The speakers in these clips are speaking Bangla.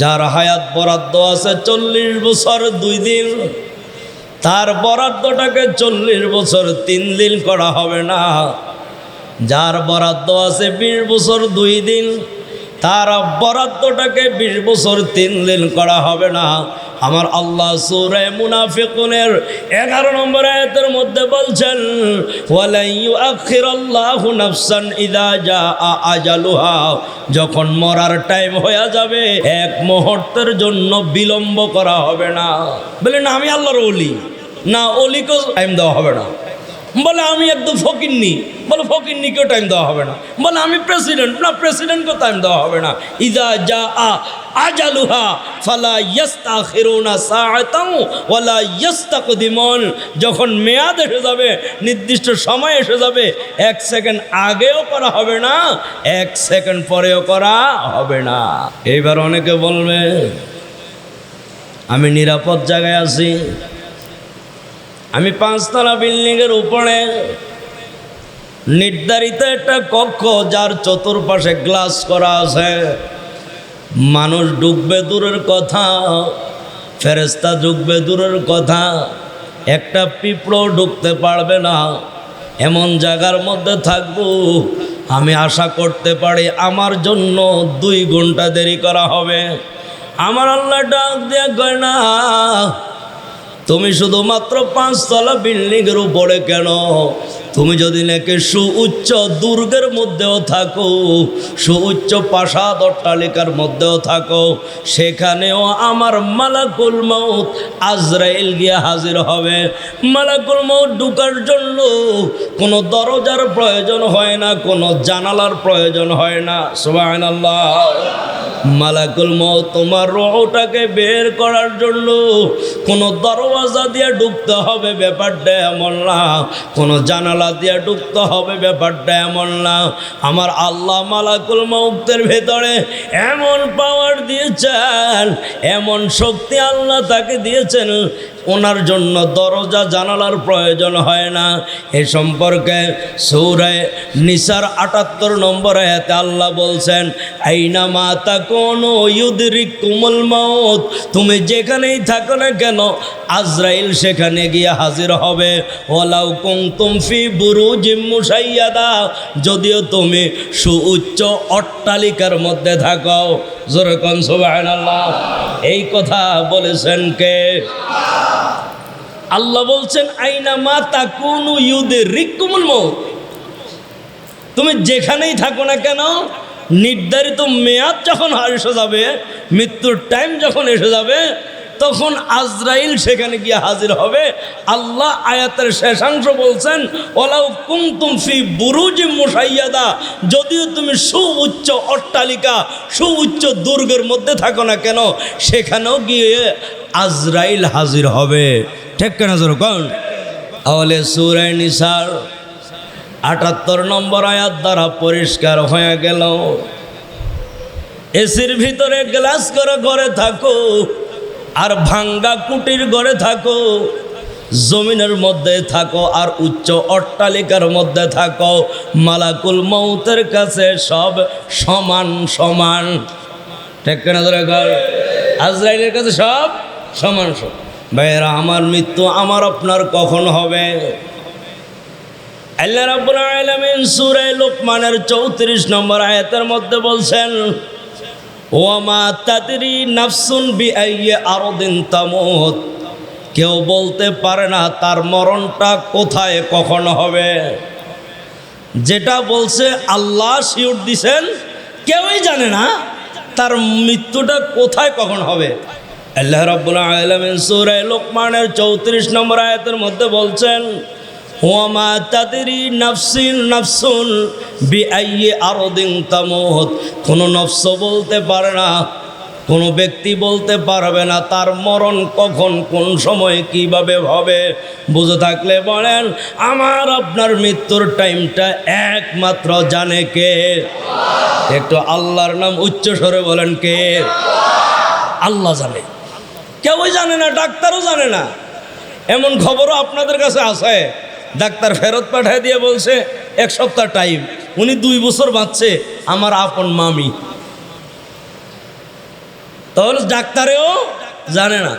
যার হায়াত বরাদ্দ আছে চল্লিশ বছর দুই দিন, তার বরাদ্দটাকে চল্লিশ বছর তিন দিন করা হবে না। যার বরাদ্দ আছে বিশ বছর দুই দিন তার বরাদ্দটাকে বিশ বছর তিন দিন করা হবে না। আমার আল্লাহ সুরে মুনাফিকুনের এগারো নম্বর আয়াতের মধ্যে বলছেন আজালুহা। যখন মরার টাইম হয়ে যাবে, এক মুহূর্তের জন্য বিলম্ব করা হবে না। বলেন আমি আল্লাহর অলি না অলিকেও টাইম দেওয়া হবে না। বলে, আমি একদম ফকিরনি বলে ফকির ফকিরনিকেও টাইম দেওয়া হবে না। বলে, আমি প্রেসিডেন্ট না প্রেসিডেন্টকেও টাইম দেওয়া হবে না। ইদা যা আ আজালুহা ফালা ইয়াস্তাখিরুনা সাআতাও ওয়ালা ইয়াস্তাকদিমুন। যখন মেয়াদ এসে যাবে, নির্দিষ্ট সময় এসে যাবে, এক সেকেন্ড আগেও করা হবে না, এক সেকেন্ড পরেও করা হবে না। এইবার অনেকে বলবে, আমি নিরাপদ জায়গায় আছি। আমি পাঁচতলা বিল্ডিংয়ের উপরে নির্ধারিত একটা কক্ষ যার চতুর্পাশে গ্লাস করা আছে। মানুষ ডুববে দূরের কথা ফেরেস্তা ডুববে দূরের কথা, একটা পিঁপড়ো ঢুকতে পারবে না। এমন জায়গার মধ্যে থাকব, আমি আশা করতে পারি আমার জন্য দুই ঘণ্টা দেরি করা হবে। আমার আল্লাহ ডাক দিয়ে কয়, না তুমি শুধুমাত্র পাঁচতলা বিল্ডিংয়ের উপরে কেন? তুমি যদি নাকি সুউচ্চ দুর্গের মধ্যেও থাকো, সুউচ্চ প্রাসাদ অট্টালিকার মধ্যেও থাকো, সেখানেও আমার মালাকুল মৌত আজরাইল গিয়ে হাজির হবে। মালাকুল মৌত ঢুকার জন্য কোনো দরজার প্রয়োজন হয় না, কোনো জানালার প্রয়োজন হয় না। সুবাহ মালাকুল মৌত তোমার রোহটাকে বের করার জন্য কোনো দরওয়াজা দিয়ে ঢুকতে হবে ব্যাপারটা এমন না। কোনো জানালা দিয়ে ঢুকতে হবে ব্যাপারটা এমন না। আমার আল্লাহ মালাকুল মৌতের ভেতরে এমন পাওয়ার দিয়েছেন, এমন শক্তি আল্লাহ তাকে দিয়েছেন ওনার জন্য দরজা জানালার প্রয়োজন হয় না। এ সম্পর্কে সৌরায় নিসার আটাত্তর নম্বর এতে আল্লাহ বলছেন, আইনা মাতা কোন ইউদরিক কুমল মত তুমি যেখানেই থাকো না কেন, আজরাইল সেখানে গিয়ে হাজির হবে। ওলাউ কুম তুমফি বুরু জিম্মুসাইয়াদা যদিও তুমি সুউচ্চ অট্টালিকার মধ্যে থাকো। জোরে কন সুবহানাল্লাহ। এই কথা বলেছেন কে? আল্লাহ বলছেন, আইনা মা তা কোন ইউদে রিকুমুল মত তুমি যেখানেই থাকো না কেন, নির্ধারিত মেয়াদ যখন এসে যাবে, মৃত্যুর টাইম যখন এসে যাবে তখন আজরাইল সেখানে গিয়ে হাজির হবে। আল্লাহ আয়াতের শেষাংশ বলছেন ওলাউ কুমতুম ফি বুরুজি মুসাইয়াদা যদিও তুমি সুউচ্চ অট্টালিকা, সুউচ্চ দুর্গের মধ্যে থাকো না কেন, সেখানেও গিয়ে আজরাইল হাজির হবে। ঠিক কেন যেরকম তাহলে সুরাই নিসার আটাত্তর নম্বর আয়াত দ্বারা পরিষ্কার হয়ে গেল। এসির ভিতরে গ্লাস করে ঘরে থাকো। আর ভাঙ্গা কুটির ঘরে থাকো, জমিনের মধ্যে থাকো, আর উচ্চ অট্টালিকার মধ্যে থাকো। মালাকুল মৌতের কাছে সব সমান সমান। আজরাইলের কাছে সব সমান সমান। ভাইয়েরা, আমার মৃত্যু আমার আপনার কখন হবে? আল্লাহ রাব্বুল আলামিন সূরা লোকমানের 34 নম্বর আয়াতের মধ্যে বলছেন ওয়ামা তাদরি নাফসুন বিআইয়ি আরদিন তামুত। কেউ বলতে পারে না, তার মরণটা কোথায়, কখন হবে। যেটা বলছে আল্লাহ শিওর দিছেন, কেউই জানে না তার মৃত্যুটা কোথায়, কখন হবে। আল্লাহ রাব্বুল আলামিন সূরা লোকমানের 34 নম্বর আয়াতের মধ্যে বলছেন তাদেরই নাফসিন নাফসুন তামুত। কোনো নফস বলতে পারে না, কোনো ব্যক্তি বলতে পারবে না তার মরণ কখন, কোন সময়, কীভাবে হবে। বুঝে থাকলে বলেন, আমার আপনার মৃত্যুর টাইমটা একমাত্র জানে কে? একটু আল্লাহর নাম উচ্চ স্বরে বলেন কে? আল্লাহ জানে। কেউই জানে না, ডাক্তারও জানে না। এমন খবরও আপনাদের কাছে আছে। ডাক্তার ফেরত পাঠায় দিয়ে বলছে, এক সপ্তাহ টাইম উনি দুই বছর বাঁচছে, আমার আপন মামি। তাহলে ডাক্তারেও জানে না।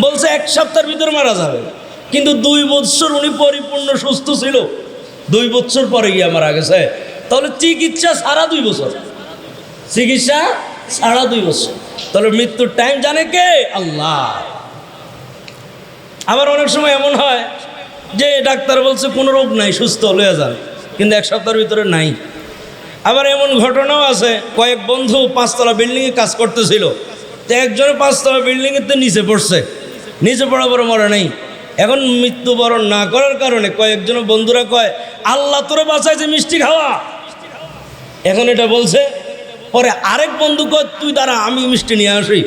বলছে, এক সপ্তাহের ভিতরে মারা যাবে। কিন্তু দুই বছর উনি পরিপূর্ণ সুস্থ ছিল। দুই বছর পরে গিয়ে মারা গেছে। তাহলে চিকিৎসা সারা দুই বছর। চিকিৎসা সারা দুই বছর। তাহলে মৃত্যুর টাইম জানে কে? আল্লাহ। আবার অনেক সময় এমন হয় যে ডাক্তার বলছে কোনো রোগ নাই, সুস্থ, লয়ে যান। কিন্তু এক সপ্তাহের ভিতরে নাই। আবার এমন ঘটনাও আছে, কয়েক বন্ধু পাঁচতলা বিল্ডিংয়ে কাজ করতেছিল। তো একজনের পাঁচতলা বিল্ডিংয়ের তো নিচে পড়ছে। নিচে পড়া পরে মরে নাই। এখন মৃত্যুবরণ না করার কারণে কয়েকজন বন্ধুরা কয়, আল্লাহ তোরে বাঁচাইছে মিষ্টি খাওয়া। এখন এটা বলছে, পরে আরেক বন্ধু কয়, তুই দাঁড়া, আমি মিষ্টি নিয়ে আসি।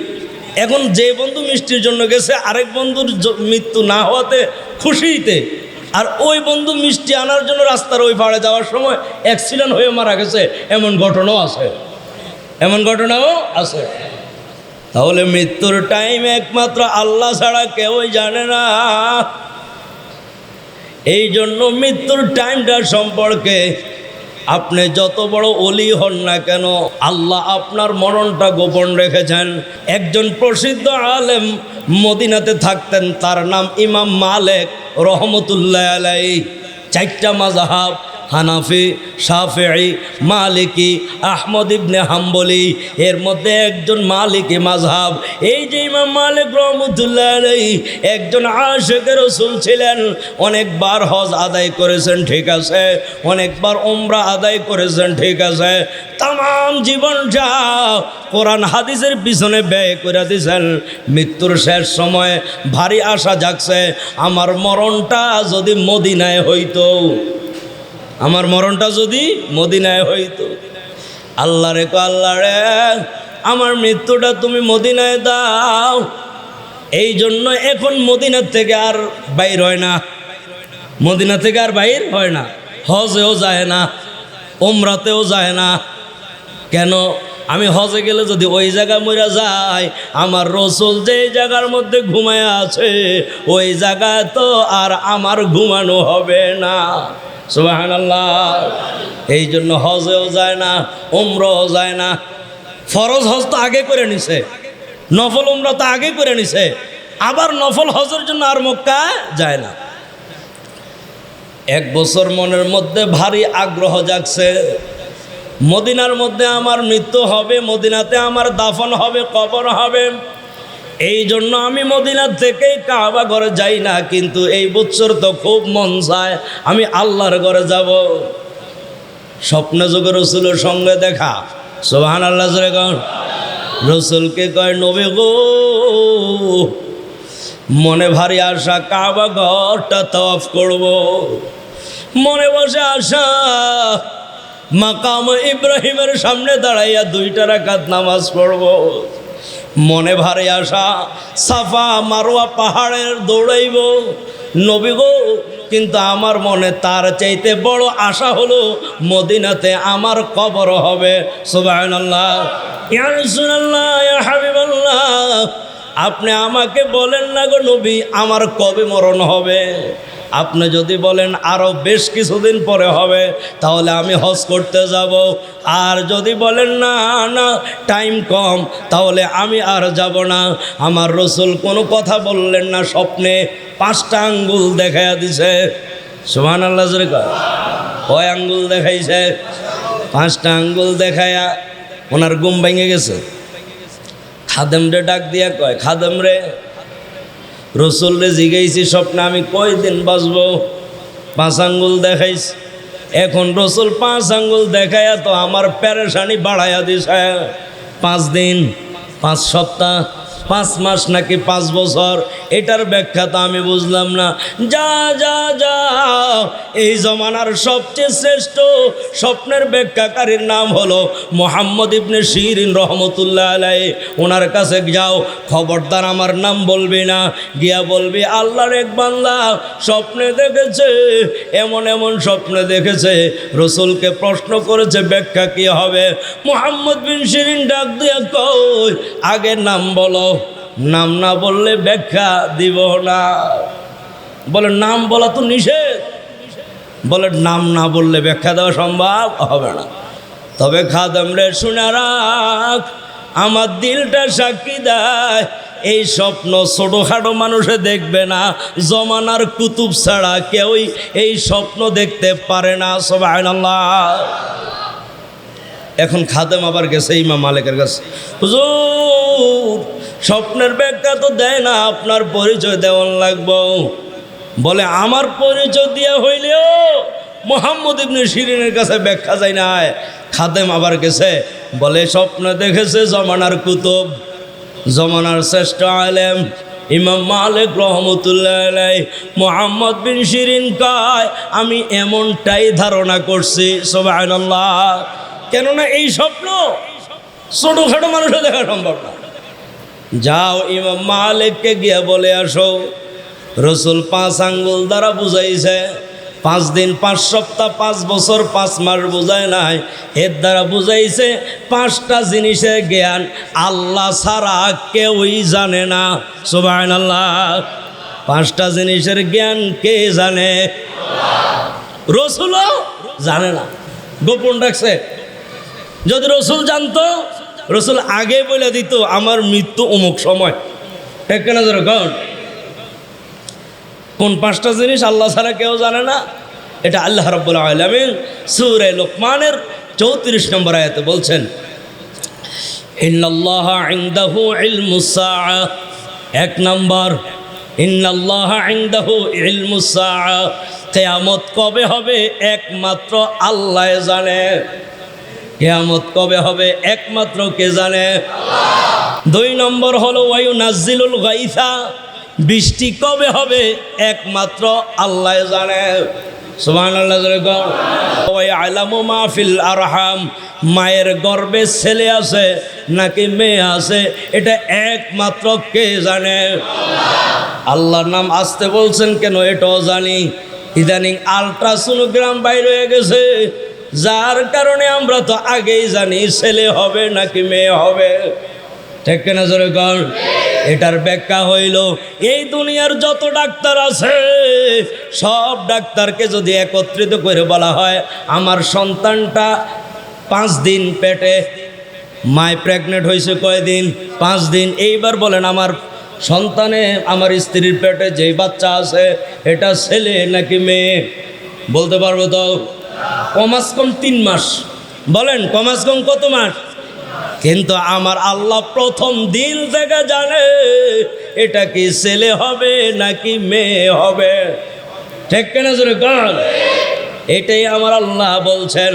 এখন যে বন্ধু মিষ্টির জন্য গেছে, আরেক বন্ধুর মৃত্যু না হওয়াতে খুশিতে। আর ওই বন্ধু মিষ্টি আনার জন্য রাস্তার ওই পাড়ে যাওয়ার সময় অ্যাক্সিডেন্ট হয়ে মারা গেছে, এমন ঘটনাও আছে। এমন ঘটনাও আছে। তাহলে মৃত্যুর টাইম একমাত্র আল্লাহ ছাড়া কেউই জানে না। এই জন্য মৃত্যুর টাইমটা সম্পর্কে আপনি যত বড় অলি হন না কেন, আল্লাহ আপনার মরণটা গোপন রেখেছেন। একজন প্রসিদ্ধ আলেম মদিনাতে থাকতেন, তার নাম ইমাম মালেক রহমতুল্লাহ আলাই চারটা মাজাহাব হানাফি, শাফেঈ, মালিকি, আহমদ ইবনে হাম্বলি, এর মধ্যে একজন মালিকি মাঝহাব এই যে ইমাম মালিক রহমতুল্লাহ একজন আশেকের রসুল ছিলেন, অনেকবার হজ আদায় করেছেন, ঠিক আছে? অনেকবার ওমরা আদায় করেছেন, ঠিক আছে? তাম জীবন যা কোরআন হাদিসের পিছনে ব্যয় করে দিয়েছেন, মৃত্যুর শেষ সময় ভারী আশা জাগছে, আমার মরণটা যদি মদিনায় হইতো। আমার মরণটা যদি মদিনায় হইতো। আল্লাহ রে আল্লাহ রে আমার মৃত্যুটা তুমি মদিনায় দাও। এই জন্য এখন মদিনার থেকে আর বাইর হয় না। মদিনা থেকে আর বাইর হয় না। হজেও যায় না ওমরাতেও যায় না। কেন? আমি হজে গেলে যদি ওই জায়গা মরা যায় আমার রসুল যে জায়গার মধ্যে ঘুমায় আছে, ওই জায়গায় তো আর আমার ঘুমানো হবে না। সুবাহান এই জন্য হজেও যায় না, উমরাও যায় না। ফরজ হজ তো আগে করে নিছে, নফল উমরা তো আগে করে নিছে, আবার নফল হজের জন্য আর মক্কা যায় না। এক বছর মনের মধ্যে ভারী আগ্রহ জাগছে। মদিনার মধ্যে আমার মৃত্যু হবে, মদিনাতে আমার দাফন হবে, কবর হবে। এই জন্য আমি মদিনার থেকেই কাবা ঘরে যাই না, কিন্তু এই বছর তো খুব মন চায়, আমি আল্লাহর ঘরে যাব। স্বপ্ন যুগে রসুলের সঙ্গে দেখা সোহান আল্লাহ রসুলকে কয়, নবে গো, মনে ভারী আশা, কাবা ঘরটা তফ করব। মনে বসে আশা, মাকাম ইব্রাহিমের সামনে দাঁড়াইয়া দুইটা রাকাত নামাজ পড়ব। মনে ভারে আসা সাফা মারোয়া পাহাড়ের দৌড়াইব। নবী গো, কিন্তু আমার মনে তার চাইতে বড় আশা হলো, মদিনাতে আমার কবর হবে। সুবহানাল্লাহ। আপনি আমাকে বলেন না গো নবী, আমার কবে মরণ হবে? আপনি যদি বলেন আরও বেশ কিছুদিন পরে হবে, তাহলে আমি হজ করতে যাব। আর যদি বলেন না না টাইম কম, তাহলে আমি আর যাব না। আমার রসুল কোনো কথা বললেন না, স্বপ্নে পাঁচটা আঙ্গুল দেখাইয়া দিছে। সুমান আল্লাহ কয়। আঙ্গুল দেখাইছে? পাঁচটা আঙ্গুল দেখাইয়া ওনার গুম ভেঙে গেছে। খাদেম রে ডাক দিয়া কয়, খাদেম রে রসুল রে জিগাইছি, স্বপ্নে আমি কয়দিন বাঁচব? পাঁচ আঙ্গুল দেখাইছি। এখন রসুল পাঁচ আঙ্গুল দেখায়া তো আমার প্যারেশানি বাড়াইয়া দিস পাঁচ দিন, পাঁচ সপ্তাহ পাঁচ মাস নাকি পাঁচ বছর? এটার ব্যাখ্যা তো আমি বুঝলাম না। যা যা যা, এই জমানার সবচেয়ে শ্রেষ্ঠ স্বপ্নের ব্যাখ্যাকারীর নাম হলো মোহাম্মদ ইবনে শিরিন রহমতুল্লাহ আলাই ওনার কাছে যাও, খবরদার আমার নাম বলবি না। গিয়া বলবি, আল্লাহর এক বান্দা স্বপ্নে দেখেছে, এমন এমন স্বপ্নে দেখেছে। রসুলকে প্রশ্ন করেছে, ব্যাখ্যা কি হবে? মোহাম্মদ বিন শিরিন ডাক দিয়া কই আগের নাম বলো। নাম না বললে ব্যাখ্যা দিব না। বলে, নাম বলা তো নিষেধ। বলে, নাম না বললে ব্যাখ্যা দেওয়া সম্ভব হবে না। তবে খাদম রে, শুনে রাখ, আমার দিলটা সাক্ষী দেয়। এই স্বপ্ন ছোটোখাটো মানুষে দেখবে না। জমানার কুতুব ছাড়া কেউই এই স্বপ্ন দেখতে পারে না। সবাই এখন খাদেম আবার গেছে ইমাম মালিকের কাছে। হুজুর স্বপ্নের ব্যাখ্যা তো দেয় না, আপনার পরিচয় দেওয়ান লাগবো। বলে, আমার পরিচয় দিয়া হইলেও মোহাম্মদ ইবনে শিরিনের কাছে ব্যাখ্যা যায় না খাদেম আবার গেছে, বলে, স্বপ্ন দেখেছে জমানার কুতুব, জমানার শ্রেষ্ঠ আলেম, ইমাম মালিক রহমতুল্লাহ মোহাম্মদ বিন শিরিন কয়, আমি এমনটাই ধারণা করছি সবাই কেননা এই স্বপ্ন ছোটোখাটো মানুষের দেখা সম্ভব না। যাও ইমাম মালিককে গিয়া বলে আসো। রসুল পাঁচ আঙ্গুল দ্বারা বুঝাইছে, পাঁচ দিন, পাঁচ সপ্তাহ, পাঁচ বছর, পাঁচ মাস বুঝায় নাই। এর দ্বারা বুঝাইছে, পাঁচটা জিনিসের জ্ঞান আল্লাহ ছাড়া কেউই জানে না। সুবাহ আল্লাহ পাঁচটা জিনিসের জ্ঞান কে জানে? রসুলও জানে না। গোপন রাখছে। যদি রসুল জানতো রসুল আগে বলে দিত, আমার মৃত্যু অমুক সময়। কেনা যেরকম কোন? পাঁচটা জিনিস আল্লাহ ছাড়া কেউ জানে না? এটা আল্লাহ রব্বুল আলমিন সুরে লোকমানের চৌত্রিশ নম্বর আয়াতে বলছেন এক নম্বর কিয়ামত কবে হবে? একমাত্র আল্লাহ জানে। কেয়ামত কবে হবে একমাত্র কে জানে? দুই নম্বর হলো ওয়ায়ু নাজিলুল গাইসা। বৃষ্টি কবে হবে একমাত্র আল্লাহ জানে। মায়ের গর্বে ছেলে আছে নাকি মেয়ে আছে, এটা একমাত্র কে জানে? আল্লাহর নাম আসতে বলছেন কেন এটাও জানি। ইদানিং আলট্রাসোনোগ্রাম বাইর হয়ে গেছে। যার কারণে আমরা তো আগেই জানি ছেলে হবে নাকি মেয়ে হবে। ঠিক কিনা জোরে কর? এটার ব্যাখ্যা হইল, এই দুনিয়ার যত ডাক্তার আছে, সব ডাক্তারকে যদি একত্রিত করে বলা হয়, আমার সন্তানটা পাঁচ দিন পেটে, মায় প্রেগনেন্ট হয়েছে কয়দিন? পাঁচ দিন। এইবার বলেন, আমার সন্তানে, আমার স্ত্রীর পেটে যেই বাচ্চা আছে, এটা ছেলে নাকি মেয়ে? বলতে পারব তো? কমাস কম তিন মাস। বলেন কমাস কম কত মাস? কিন্তু আমার আল্লাহ প্রথম দিন থেকে জানে এটা কি ছেলে হবে নাকি মেয়ে হবে। ঠিক কেনা জোরে কন এটাই আমার আল্লাহ বলছেন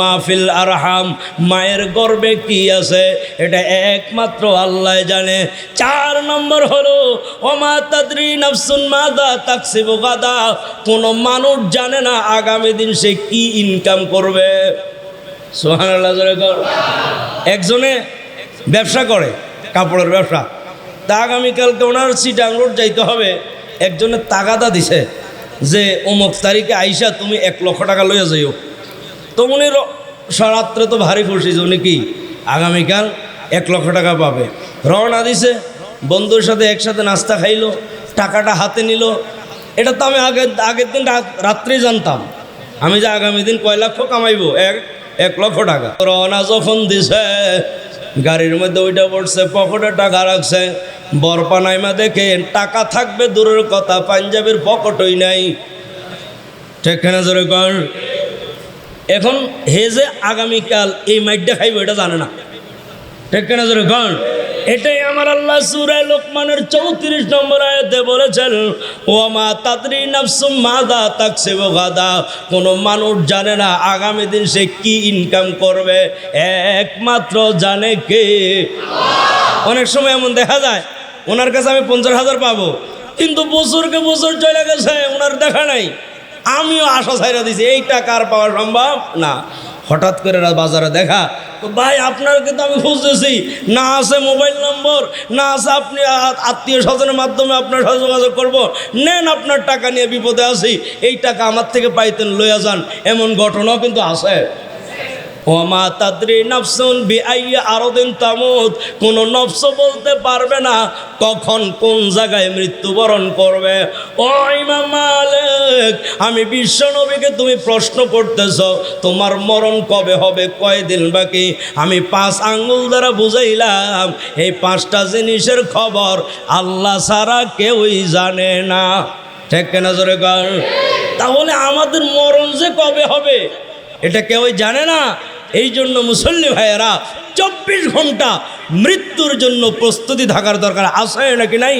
মাহফিল আরহাম মায়ের গর্বে কি আছে? এটা একমাত্র আল্লাহ জানে। চার নম্বর হলো, ওমা তাদরি নাফসুন মাদা তাকসিবু গাদা কোনো মানুষ জানে না আগামী দিন সে কি ইনকাম করবে। একজনে ব্যবসা করে, কাপড়ের ব্যবসা। তা আগামীকালকে ওনার সিটাং রোড যাইতে হবে। একজনে তাগাদা দিছে। যে অমুক তারিখে আইসা তুমি এক লক্ষ টাকা লইয়া যাইও। তো উনি রাত্রে তো ভারী খুশি উনি কি? আগামীকাল এক লক্ষ টাকা পাবে। রওনা দিছে, বন্ধুর সাথে একসাথে নাস্তা খাইলো, টাকাটা হাতে নিল। এটা তো আমি আগের আগের দিন রাত- রাত্রেই জানতাম। আমি যে আগামী দিন কয় লক্ষ কামাইবো? এক এক লক্ষ টাকা। রওনা যখন দিছে গাড়ির মধ্যে ওইটা পড়ছে, পকেটে টাকা রাখছে। বরপা নাইমা দেখে টাকা থাকবে দূরের কথা, পাঞ্জাবের পকেটই নাই। ঠিক কেনা জোরে এখন হে যে আগামীকাল এই মাইটটা খাইব এটা জানে না। ঠিক কেনা জোরে এটাই আমার আল্লাহ সুরায় লোকমানের চৌত্রিশ নম্বর আয়াতে বলেছেন ও মা তাদরি মাদা তাকসিব গাদা। কোনো মানুষ জানে না আগামী দিন সে কি ইনকাম করবে। একমাত্র জানে কে? অনেক সময় এমন দেখা যায়, ওনার কাছে আমি পঞ্চাশ হাজার পাবো, কিন্তু বছরকে বছর চলে গেছে, ওনার দেখা নাই। আমিও আশা ছাইরা দিছি, এই টাকা আর পাওয়া সম্ভব না। হঠাৎ করে বাজারে দেখা তো ভাই আপনার কিন্তু আমি খুঁজতেছি। না আছে মোবাইল নম্বর, না আছে আপনি আত্মীয় স্বজনের মাধ্যমে আপনার সাথে যোগাযোগ করব। নেন আপনার টাকা নিয়ে বিপদে আছি। এই টাকা আমার থেকে পাইতেন, লইয়া যান। এমন ঘটনাও কিন্তু আছে। ওমা তাদ্রি নফসুন বিআইয়া আরদিন তামুত। কোন নফস বলতে পারবে না কখন কোন জায়গায় মৃত্যুবরণ করবে। ও ইমাম মালিক, আমি বিশ্ব নবীকে তুমি প্রশ্ন করতেছ, তোমার মরণ কবে হবে, কয়দিন বাকি? আমি পাঁচ আঙ্গুল দ্বারা বুঝাইলাম, এই পাঁচটা জিনিসের খবর আল্লাহ ছাড়া কেউই জানে না। ঠিক কেনা জোরে তাহলে আমাদের মরণ যে কবে হবে, এটা কেউই জানে না? এই জন্য মুসল্লি ভাইয়েরা চব্বিশ ঘণ্টা মৃত্যুর জন্য প্রস্তুতি থাকার দরকার আছে নাকি নাই?